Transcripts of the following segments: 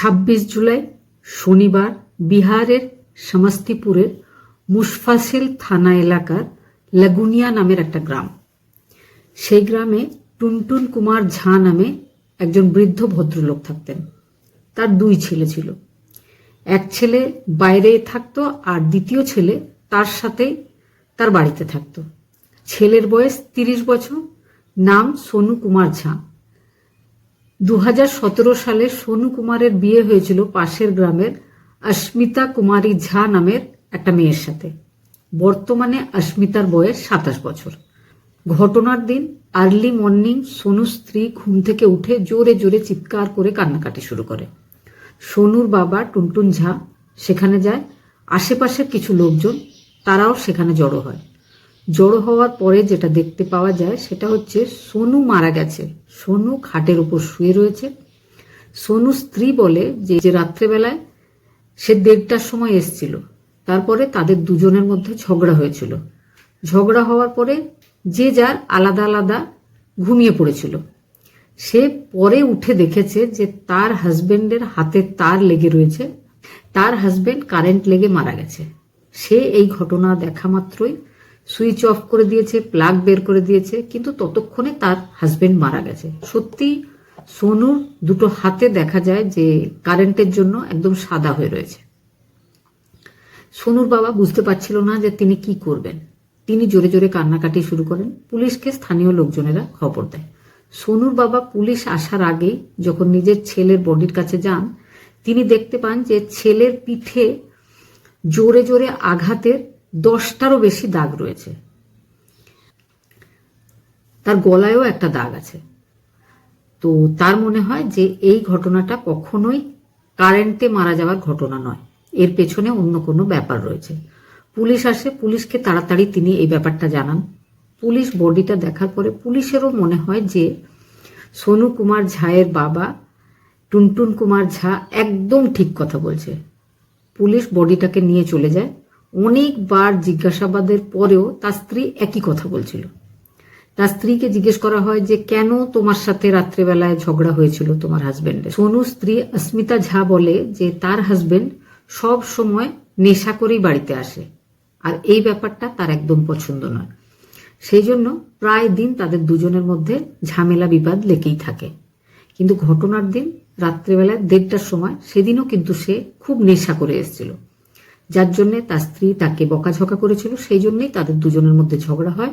ছাব্বিশ জুলাই, শনিবার, বিহারের সমস্তিপুরের মুশফাসিল থানা এলাকার লাগুনিয়া নামের একটা গ্রাম। সেই গ্রামে টুনটুন কুমার ঝা নামে একজন বৃদ্ধ ভদ্রলোক থাকতেন। তার দুই ছেলে ছিল। এক ছেলে বাইরে থাকতো আর দ্বিতীয় ছেলে তার সাথে তার বাড়িতে থাকতো। ছেলের বয়স তিরিশ বছর, নাম সোনু কুমার ঝা। দু হাজার সতেরো সালে সোনু কুমারের বিয়ে হয়েছিল পাশের গ্রামের অস্মিতা কুমারী ঝা নামের একটা মেয়ের সাথে। বর্তমানে অস্মিতার বয়স সাতাশ বছর। ঘটনার দিন আর্লি মর্নিং সোনুর স্ত্রী ঘুম থেকে উঠে জোরে জোরে চিৎকার করে কান্নাকাটি শুরু করে। সোনুর বাবা টুনটুন ঝা সেখানে যায়। আশেপাশের কিছু লোকজন, তারাও সেখানে জড়ো হয়। জড়ো হওয়ার পরে যেটা দেখতে পাওয়া যায়, সেটা হচ্ছে সোনু মারা গেছে। সোনু খাটের উপর শুয়ে রয়েছে। সোনু স্ত্রী বলে যে যে রাত্রেবেলায় সে দেড়টার সময় এসছিল। তারপরে তাদের দুজনের মধ্যে ঝগড়া হয়েছিল। ঝগড়া হওয়ার পরে যে যার আলাদা আলাদা ঘুমিয়ে পড়েছিল। সে পরে উঠে দেখেছে যে, তার হাজবেন্ডের হাতে তার লেগে রয়েছে। তার হাজবেন্ড কারেন্ট লেগে মারা গেছে। সে এই ঘটনা দেখা মাত্রই সুইচ অফ করে দিয়েছে প্লাগ বের করে দিয়েছে, কিন্তু ততক্ষণে তার হাজবেন্ড মারা গেছে। সত্যি, সোনুর দুটো হাতে দেখা যায় যে কারেন্টের জন্য একদম সাদা হয়ে রয়েছে। সোনুর বাবা বুঝতে পারছিল না যে তিনি কি করবেন। তিনি জোরে জোরে কান্নাকাটি শুরু করেন। পুলিশকে স্থানীয় লোকজনেরা খবর দেয়। সোনুর বাবা পুলিশ আসার আগেই যখন নিজের ছেলের বডির কাছে যান, তিনি দেখতে পান যে ছেলের পিঠে জোরে জোরে আঘাতের দশটারও বেশি দাগ রয়েছে। তার গলায়ও একটা দাগ আছে। তো তার মনে হয় যে এই ঘটনাটা কখনোই কারেন্টে মারা যাওয়ার ঘটনা নয়। এর পেছনে অন্য কোনো ব্যাপার রয়েছে। পুলিশ আসে, পুলিশকে তাড়াতাড়ি তিনি এই ব্যাপারটা জানান। পুলিশ বডিটা দেখার পরে পুলিশেরও মনে হয় যে সোনু কুমার ঝায়ের বাবা, টুনটুন কুমার ঝা একদম ঠিক কথা বলছে। পুলিশ বডিটাকে নিয়ে চলে যায়। অনেকবার জিজ্ঞাসাবাদের পরেও তার স্ত্রী একই কথা বলছিল। তার স্ত্রীকে জিজ্ঞেস করা হয় যে, কেন তোমার সাথে রাত্রেবেলায় ঝগড়া হয়েছিল তোমার হাজবেন্ডের সোনু স্ত্রী অস্মিতা ঝা বলে যে, তার হাজবেন্ড সব সময় নেশা করেই বাড়িতে আসে। আর এই ব্যাপারটা তার একদম পছন্দ নয়। সেই জন্য প্রায় দিন তাদের দুজনের মধ্যে ঝামেলা বিবাদ লেগেই থাকে। কিন্তু ঘটনার দিন রাত্রেবেলায় দেড়টার সময় সেদিনও কিন্তু সে খুব নেশা করে এসেছিল। যার জন্য তার স্ত্রী তাকে বকাঝকা করেছিল, সেই জন্যই তাদের দুজনের মধ্যে ঝগড়া হয়।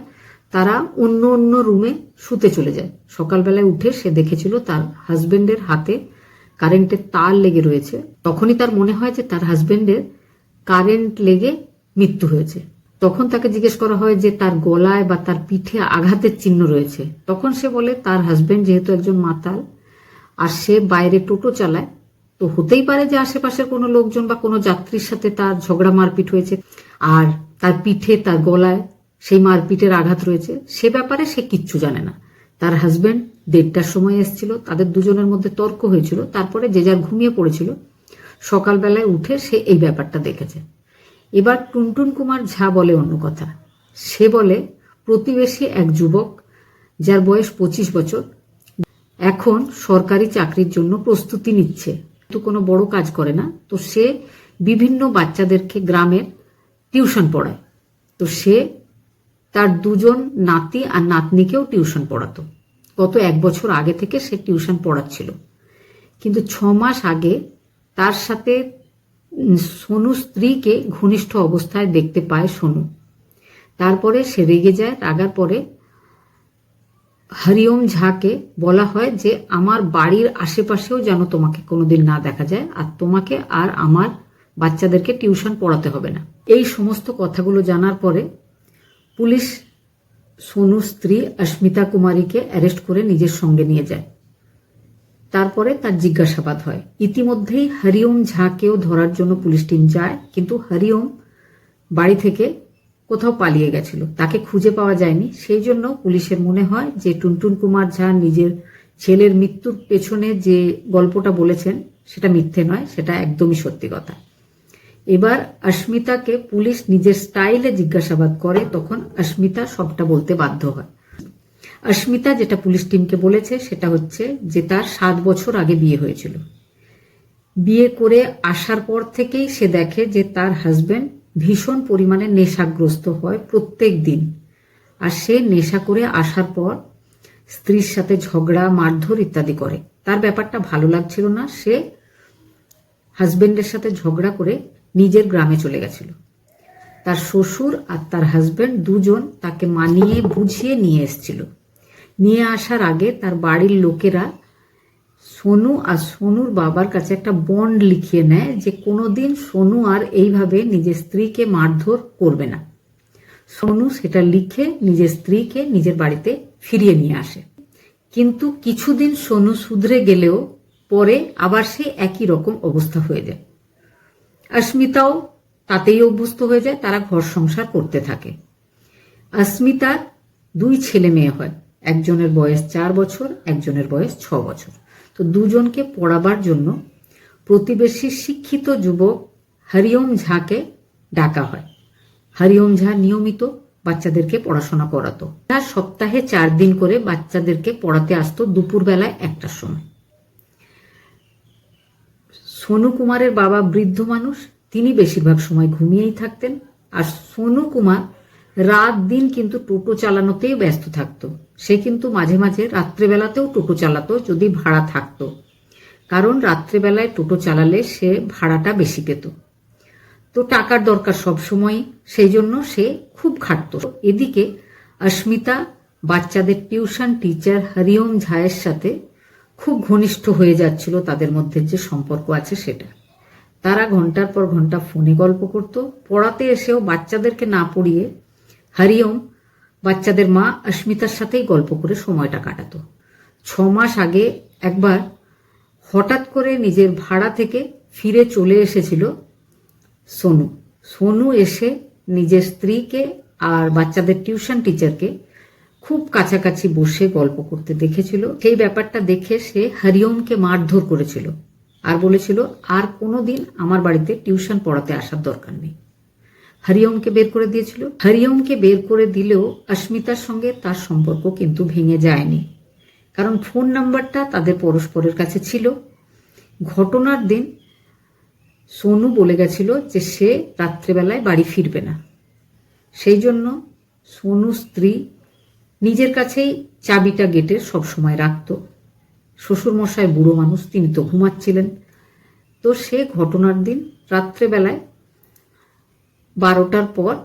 তারা অন্য অন্য রুমে শুতে চলে যায়। সকালবেলায় উঠে সে দেখেছিল তার হাজবেন্ডের হাতে কারেন্টের তার লেগে রয়েছে। তখনই তার মনে হয় যে তার হাজবেন্ডের কারেন্ট লেগে মৃত্যু হয়েছে। তখন তাকে জিজ্ঞেস করা হয় যে তার গলায় বা তার পিঠে আঘাতের চিহ্ন রয়েছে। তখন সে বলে, তার হাজবেন্ড যেহেতু একজন মাতাল, আর সে বাইরে টোটো চালায় তো হতেই পারে যে আশেপাশের কোনো লোকজন বা কোনো যাত্রীর সাথে তার ঝগড়া মারপিট হয়েছে। আর তার পিঠে, তার গলায় সেই মারপিটের আঘাত রয়েছে। সে ব্যাপারে সে কিচ্ছু জানে না। তার হাজবেন্ড দেড়টার সময় এসেছিল। তাদের দুজনের মধ্যে তর্ক হয়েছিল। তারপরে যে যার ঘুমিয়ে পড়েছিল। সকালবেলায় উঠে সে এই ব্যাপারটা দেখেছে। এবার টুনটুন কুমার ঝা বলে অন্য কথা। সে বলে, প্রতিবেশী এক যুবক যার বয়স পঁচিশ বছর, এখন সরকারি চাকরির জন্য প্রস্তুতি নিচ্ছে। তো কোনো বড় কাজ করে না। তো সে বিভিন্ন বাচ্চাদেরকে গ্রামের টিউশন পড়ায়। তো সে তার দুজন নাতি আর নাতনিকেও টিউশন পড়াতো। গত এক বছর আগে থেকে সে টিউশন পড়াচ্ছিল। কিন্তু ছ মাস আগে তার সাথে সোনু স্ত্রীকে ঘনিষ্ঠ অবস্থায় দেখতে পায় সোনু। তারপরে সে রেগে যায়, রাগার পরে হরিওম ঝাকে বলা হয় যে, আমার বাড়ির আশেপাশেও যেন তোমাকে কোনোদিন না দেখা যায় আর তোমাকে আর আমার বাচ্চাদেরকে টিউশন পড়াতে হবে না। এই সমস্ত কথাগুলো জানার পরে পুলিশ সোনুর স্ত্রী অস্মিতা কুমারীকে অ্যারেস্ট করে নিজের সঙ্গে নিয়ে যায়। তারপরে তার জিজ্ঞাসাবাদ হয়। ইতিমধ্যেই হরিওম ঝাকেও ধরার জন্য পুলিশ টিম যায়, কিন্তু হরিওম বাড়ি থেকে কোথাও পালিয়ে গেছিল। তাকে খুঁজে পাওয়া যায়নি। সেই জন্য পুলিশের মনে হয় যে টুনটুন কুমার ঝা নিজের ছেলের মৃত্যুর পেছনে যে গল্পটা বলেছেন, সেটা মিথ্যে নয়, সেটা একদমই সত্যি কথা। এবার অস্মিতাকে পুলিশ নিজের স্টাইলে জিজ্ঞাসাবাদ করে, তখন অস্মিতা সবটা বলতে বাধ্য হয়। অস্মিতা যেটা পুলিশ টিমকে বলেছে, সেটা হচ্ছে যে তার সাত বছর আগে বিয়ে হয়েছিল। বিয়ে করে আসার পর থেকেই সে দেখে যে তার হাজবেন্ড ভীষণ পরিমাণে নেশাগ্রস্ত হয় প্রত্যেক দিন। আর সে নেশা করে আসার পর স্ত্রীর সাথে ঝগড়া, মারধর ইত্যাদি করে। তার ব্যাপারটা ভালো লাগছিল না। সে হাজবেন্ডের সাথে ঝগড়া করে নিজের গ্রামে চলে গেছিল। তার শ্বশুর আর তার হাজবেন্ড দুজন তাকে মানিয়ে বুঝিয়ে নিয়ে এসেছিল। নিয়ে আসার আগে তার বাড়ির লোকেরা সোনু আর সোনুর বাবার কাছে একটা বন্ড লিখিয়ে নেয় যে কোনোদিন সোনু আর এইভাবে নিজের স্ত্রীকে মারধর করবে না। সোনু সেটা লিখে নিজের স্ত্রীকে নিজের বাড়িতে ফিরিয়ে নিয়ে আসে। কিন্তু কিছুদিন সোনু শুধরে গেলেও পরে আবার সে একই রকম অবস্থা হয়ে যায়। অস্মিতাও তাতেই অভ্যস্ত হয়ে যায়, তারা ঘর সংসার করতে থাকে। অস্মিতার দুই ছেলে মেয়ে হয়, একজনের বয়স চার বছর, একজনের বয়স ছ বছর। তো দুজনকে পড়াবার জন্য প্রতিবেশী শিক্ষিত যুবক হরিওম ঝাকে ডাকা হয়। হরিওম ঝা নিয়মিত বাচ্চাদেরকে পড়াশোনা করাতো। তার সপ্তাহে চার দিন করে বাচ্চাদেরকে পড়াতে আসতো দুপুরবেলায় একটার সময়। সোনু কুমারের বাবা বৃদ্ধ মানুষ, তিনি বেশিরভাগ সময় ঘুমিয়েই থাকতেন। আর সোনু কুমার রাত দিন কিন্তু টোটো চালানোতেই ব্যস্ত থাকতো। সে কিন্তু মাঝে মাঝে রাত্রেবেলাতেও টোটো চালাতো, যদি ভাড়া থাকতো। কারণ রাত্রেবেলায় টোটো চালালে সে ভাড়াটা বেশি পেত। তো টাকার দরকার সব সময় সেই জন্য সে খুব খাটত। এদিকে অস্মিতা, বাচ্চাদের টিউশন টিচার হরিওম ঝায়ের সাথে খুব ঘনিষ্ঠ হয়ে যাচ্ছিল তাদের মধ্যে যে সম্পর্ক আছে সেটা। তারা ঘণ্টার পর ঘণ্টা ফোনে গল্প করত, পড়াতে এসেও বাচ্চাদেরকে না পড়িয়ে হরিওম বাচ্চাদের মা অস্মিতার সাথেই গল্প করে সময়টা কাটাতো। ছ মাস আগে একবার হঠাৎ করে নিজের ভাড়া থেকে ফিরে চলে এসেছিল সোনু। সোনু এসে নিজের স্ত্রীকে আর বাচ্চাদের টিউশন টিচারকে খুব কাছাকাছি বসে গল্প করতে দেখেছিল। সেই ব্যাপারটা দেখে সে হরিওমকে মারধর করেছিল আর বলেছিল, আর কোনোদিন আমার বাড়িতে টিউশন পড়াতে আসার দরকার নেই। হরিওমকে বের করে দিয়েছিল। হরিওমকে বের করে দিলেও অস্মিতার সঙ্গে তার সম্পর্ক কিন্তু ভেঙে যায়নি। কারণ ফোন নাম্বারটা তাদের পরস্পরের কাছে ছিল। ঘটনার দিন সোনু বলে গেছিল যে সে রাত্রেবেলায় বাড়ি ফিরবে না। সেই জন্য সোনু স্ত্রী নিজের কাছেই চাবিটা গেটের সবসময় রাখত। শ্বশুরমশাই বুড়ো মানুষ, তিনি তো ঘুমাচ্ছিলেন। তো সে ঘটনার দিন রাত্রেবেলায় বারোটার পর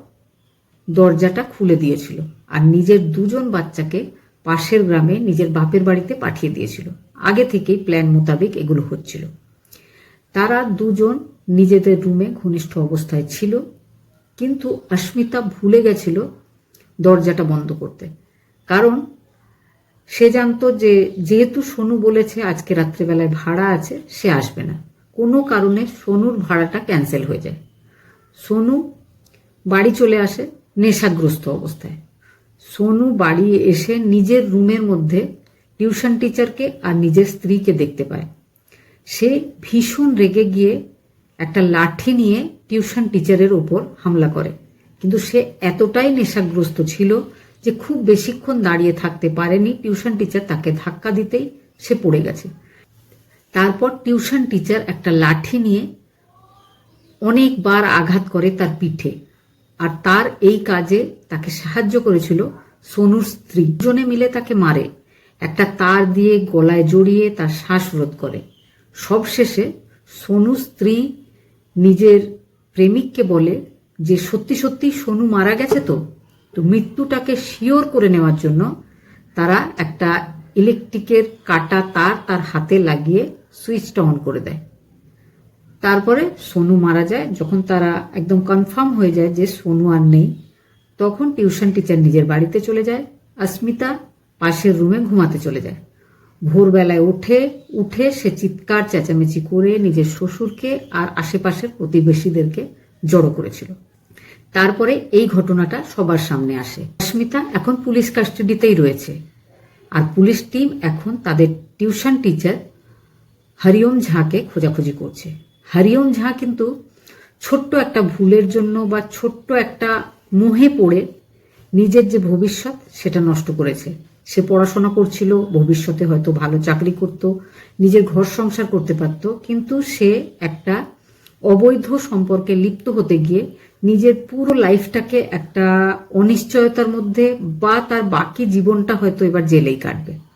দরজাটা খুলে দিয়েছিল আর নিজের দুজন বাচ্চাকে পাশের গ্রামে নিজের বাপের বাড়িতে পাঠিয়ে দিয়েছিল। আগে থেকেই প্ল্যান মোতাবেক এগুলো হচ্ছিল। তারা দুজন নিজেদের রুমে ঘনিষ্ঠ অবস্থায় ছিল, কিন্তু অস্মিতা ভুলে গেছিল দরজাটা বন্ধ করতে। কারণ সে জানতো যে যেহেতু সোনু বলেছে আজকে রাত্রেবেলায় ভাড়া আছে, সে আসবে না। কোনো কারণে সোনুর ভাড়াটা ক্যান্সেল হয়ে যায়। সোনু বাড়ি চলে আসে নেশাগ্রস্ত অবস্থায়। সোনু বাড়ি এসে নিজের রুমের মধ্যে টিউশন টিচারকে আর নিজের স্ত্রীকে দেখতে পায়। সে ভীষণ রেগে গিয়ে একটা লাঠি নিয়ে টিউশন টিচারের ওপর হামলা করে। কিন্তু সে এতটাই নেশাগ্রস্ত ছিল যে খুব বেশিক্ষণ দাঁড়িয়ে থাকতে পারেনি টিউশন টিচার। তাকে ধাক্কা দিতেই সে পড়ে গেছে। তারপর টিউশন টিচার একটা লাঠি নিয়ে অনেকবার আঘাত করে তার পিঠে। আর তার এই কাজে তাকে সাহায্য করেছিল সোনুর স্ত্রী। দুজনে মিলে তাকে মারে। একটা তার দিয়ে গলায় জড়িয়ে তার শ্বাসরোধ করে। সবশেষে সোনু স্ত্রী নিজের প্রেমিককে বলে যে, সত্যি সত্যি, সোনু মারা গেছে তো? তো মৃত্যুটাকে শিওর করে নেওয়ার জন্য তারা একটা ইলেকট্রিকের কাটা তার তার হাতে লাগিয়ে সুইচটা অন করে দেয়। তারপরে সোনু মারা যায়। যখন তারা একদম কনফার্ম হয়ে যায় যে সোনু আর নেই, তখন টিউশন টিচার নিজের বাড়িতে চলে যায়। অস্মিতা পাশের রুমে ঘুমাতে চলে যায়। ভোরবেলায় ওঠে উঠে সে চিৎকার, চেঁচামেচি করে নিজের শ্বশুরকে আর আশেপাশের প্রতিবেশীদেরকে জড়ো করেছিল। তারপরে এই ঘটনাটা সবার সামনে আসে। অস্মিতা এখন পুলিশ কাস্টাডিতেই রয়েছে। আর পুলিশ টিম এখন তাদের টিউশন টিচার হরিওম ঝাকে খোঁজাখুঁজি করছে। হরিওম ঝা কিন্তু ছোট্ট একটা ভুলের জন্য বা ছোট্ট একটা মোহে পড়ে নিজের যে ভবিষ্যৎ সেটা নষ্ট করেছে। সে পড়াশোনা করছিল, ভবিষ্যতে হয়তো ভালো চাকরি করত, নিজের ঘর সংসার করতে পারত, কিন্তু সে একটা অবৈধ সম্পর্কে লিপ্ত হতে গিয়ে নিজের পুরো লাইফটাকে একটা অনিশ্চয়তার মধ্যে বা তার বাকি জীবনটা হয়তো এবার জেলেই কাটবে।